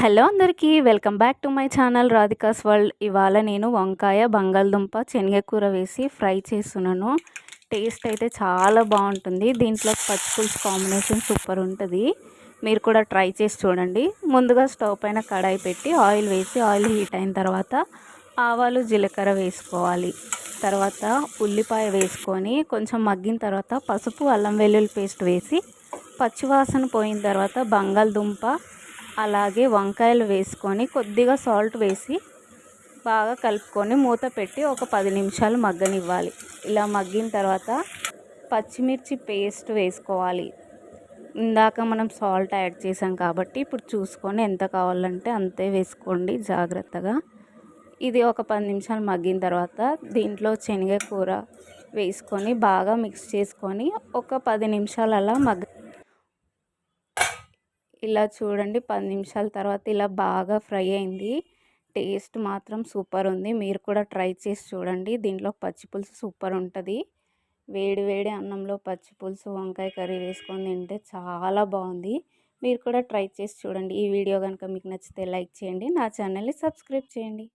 Hello అందరికీ welcome back to my channel Radhika's world. ఇవాళ నేను వంకాయ బంగాళదుంప శనగకూర వేసి ఫ్రై చేస్తున్నాను. టేస్ట్ అయితే చాలా బాగుంటుంది. దీంట్లో పచ్చిపులుసు కాంబినేషన్ సూపర్ ఉంటుంది. మీరు కూడా ట్రై చేసి చూడండి. ముందుగా స్టవ్ పైన కడాయి పెట్టి ఆయిల్ వేసి ఆయిల్ హీట్ అయిన తర్వాత ఆవాలు జీలకర్ర వేసుకోవాలి. తర్వాత ఉల్లిపాయ వేసుకొని కొంచెం మగ్గిన తర్వాత పసుపు అల్లం వెల్లుల్లి పేస్ట్ వేసి పచ్చివాసన పోయిన తర్వాత బంగాళదుంప అలాగే వంకాయలు వేసుకొని కొద్దిగా సాల్ట్ వేసి బాగా కలుపుకొని మూత పెట్టి ఒక పది నిమిషాలు మగ్గనివ్వాలి. ఇలా మగ్గిన తర్వాత పచ్చిమిర్చి పేస్ట్ వేసుకోవాలి. ఇందాక మనం సాల్ట్ యాడ్ చేసాం కాబట్టి ఇప్పుడు చూసుకొని ఎంత కావాలంటే అంతే వేసుకోండి జాగ్రత్తగా. ఇది ఒక పది నిమిషాలు మగ్గిన తర్వాత దీంట్లో శనగ కూర వేసుకొని బాగా మిక్స్ చేసుకొని ఒక పది నిమిషాలు అలా మగ్గ ఇలా చూడండి పది నిమిషాల తర్వాత ఇలా బాగా ఫ్రై అయింది. టేస్ట్ మాత్రం సూపర్ ఉంది. మీరు కూడా ట్రై చేసి చూడండి. దీంట్లో పచ్చిపులుసు సూపర్ ఉంటుంది. వేడి వేడి అన్నంలో పచ్చిపులుసు వంకాయ కర్రీ వేసుకొని తింటే చాలా బాగుంది. మీరు కూడా ట్రై చేసి చూడండి. ఈ వీడియో కనుక మీకు నచ్చితే లైక్ చేయండి. నా ఛానల్ని సబ్స్క్రైబ్ చేయండి.